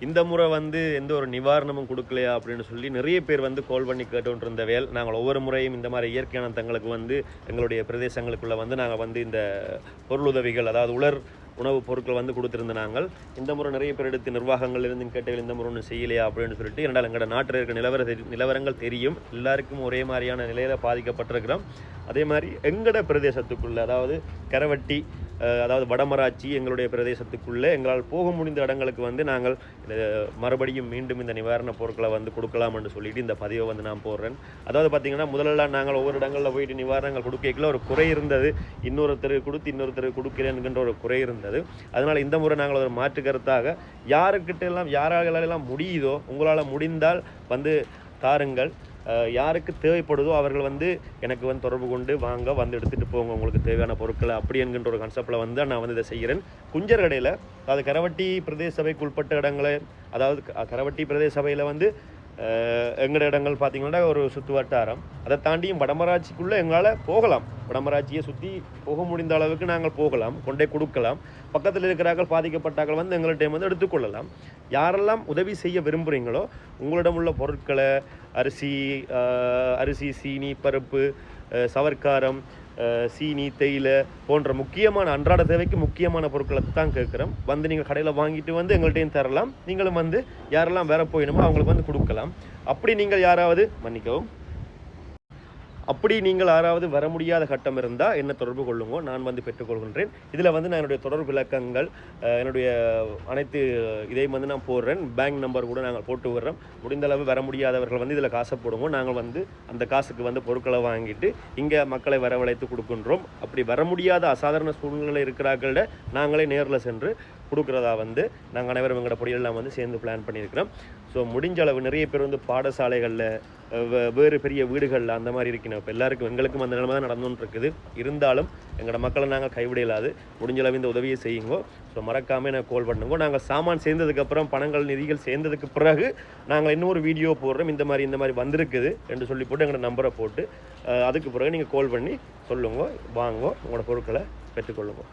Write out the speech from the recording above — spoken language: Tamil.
இந்த முறை வந்து எந்த ஒரு நிவாரணமும் கொடுக்கலையா அப்படின்னு சொல்லி நிறைய பேர் வந்து கால் பண்ணி கேட்டுட்டு இருந்த வேல் நாங்கள் ஒவ்வொரு முறையும் இந்த மாதிரி இயற்கையான தங்களுக்கு வந்து எங்களுடைய பிரதேசங்களுக்குள்ளே வந்து நாங்கள் வந்து இந்த பொருளுதவிகள் அதாவது உலர் உணவுப் பொருட்கள் வந்து கொடுத்துருந்த நாங்கள். இந்த முறை நிறைய பேர் எடுத்து நிர்வாகங்கள்லேருந்து கேட்டவர்கள் இந்த முறை ஒன்றும் செய்யலையா அப்படின்னு சொல்லிட்டு இரண்டால் எங்களோட நாட்டில் இருக்கிற நிலவர தெரி- நிலவரங்கள் தெரியும். எல்லாருக்கும் ஒரே மாதிரியான நிலையில் பாதிக்கப்பட்டிருக்கிறோம். அதே மாதிரி எங்கட பிரதேசத்துக்குள்ளே அதாவது கரவட்டி அதாவது வடமராட்சி எங்களுடைய பிரதேசத்துக்குள்ளே எங்களால் போக முடிந்த இடங்களுக்கு வந்து நாங்கள் மறுபடியும் மீண்டும் இந்த நிவாரணப் பொருட்களை வந்து கொடுக்கலாம் என்று சொல்லிட்டு இந்த பதிவை வந்து நான் போடுறேன். அதாவது பார்த்தீங்கன்னா முதல்ல நாங்கள் ஒவ்வொரு இடங்களில் போயிட்டு நிவாரணங்கள் கொடுக்கல ஒரு குறை இருந்தது. இன்னொருத்தருக்கு கொடுத்து இன்னொருத்தர் கொடுக்கிறேன்கின்ற ஒரு குறை இருந்தது. அதனால் இந்த முறை நாங்கள் ஒரு மாற்று கருத்தாக யாருக்கிட்ட எல்லாம் யாராலெல்லாம் முடியுதோ உங்களால் முடிந்தால் வந்து தாருங்கள். யாருக்கு தேவைப்படுதோ அவர்கள் வந்து எனக்கு வந்து தொடர்பு கொண்டு வாங்க வந்து எடுத்துகிட்டு போங்க உங்களுக்கு தேவையான பொருட்களை அப்படி என்கின்ற ஒரு கான்செப்டில் வந்து நான் வந்து இதை செய்கிறேன். குஞ்சர் கடையில் அதாவது கரவட்டி பிரதேச சபைக்கு உட்பட்ட இடங்களை அதாவது கரவட்டி பிரதேச சபையில் வந்து அஹ், இடங்கள் பார்த்தீங்கன்னா ஒரு சுற்று வட்டாரம். அதை தாண்டியும் வடமராட்சிக்குள்ளே எங்களால் போகலாம். வடமராட்சியை சுற்றி போக முடிந்த அளவுக்கு நாங்கள் போகலாம். கொண்டே கொடுக்கலாம். பக்கத்தில் இருக்கிறார்கள் பாதிக்கப்பட்டார்கள் வந்து எங்கள்கிட்ட வந்து எடுத்துக்கொள்ளலாம் யாரெல்லாம் உதவி செய்ய விரும்புகிறீங்களோ உங்களிடம் உள்ள பொருட்களை அரிசி அரிசி சீனி பருப்பு சவர்க்காரம் சீனி தேயிலை போன்ற முக்கியமான அன்றாட தேவைக்கு முக்கியமான பொருட்களை தான் கேட்குறோம். வந்து நீங்கள் கடையில் வாங்கிட்டு வந்து எங்கள்கிட்டையும் தரலாம். நீங்களும் வந்து யாரெல்லாம் வேற போயிடுமோ அவங்களுக்கு வந்து கொடுக்கலாம். அப்படி நீங்கள் யாராவது மன்னிக்கவும். அப்படி நீங்கள் யாராவது வர முடியாத கட்டம் இருந்தால் என்ன தொடர்பு கொள்ளுங்க நான் வந்து பெற்றுக்கொள்கின்றேன். இதில் வந்து நான் என்னுடைய தொடர்பு விளக்கங்கள் என்னுடைய அனைத்து இதையும் வந்து நான் போடுறேன். பேங்க் நம்பர் கூட நாங்கள் போட்டு விடுறோம். முடிந்த அளவு வர முடியாதவர்கள் வந்து இதில் காசை போடுவோம் நாங்கள் வந்து அந்த காசுக்கு வந்து பொருட்களை வாங்கிட்டு இங்கே மக்களை வரவழைத்து கொடுக்கின்றோம். அப்படி வர முடியாத அசாதாரண சூழ்நிலை இருக்கிறார்கள நாங்களே நேரில் சென்று கொடுக்குறதா வந்து நாங்கள் அனைவரும் எங்களோட பொடியெல்லாம் வந்து சேர்ந்து பிளான் பண்ணியிருக்கிறோம். ஸோ முடிஞ்ச அளவு நிறைய பேர் வந்து பாடசாலைகளில் வேறு பெரிய வீடுகளில் அந்த மாதிரி இருக்கணும். இப்போ எல்லாருக்கும் எங்களுக்கும் அந்த நிலைமை தான் நடந்துன்னு இருக்குது. இருந்தாலும் எங்களோட மக்களை நாங்கள் கைவிடலாது முடிஞ்ச அளவு இந்த உதவியை செய்யுங்கோ. ஸோ மறக்காமல் எனக்கு கால் பண்ணுங்க. நாங்கள் சாமான் சேர்ந்ததுக்கப்புறம் பணங்கள் நிதிகள் சேர்ந்ததுக்கு பிறகு நாங்கள் இன்னொரு வீடியோ போடுறோம். இந்த மாதிரி இந்த மாதிரி வந்திருக்குது என்று சொல்லி போட்டு எங்களோட நம்பரை போட்டு அதுக்கு பிறகு நீங்கள் கால் பண்ணி சொல்லுங்க வாங்கோ உங்களோட பொருட்களை பெற்றுக்கொள்ளுங்க.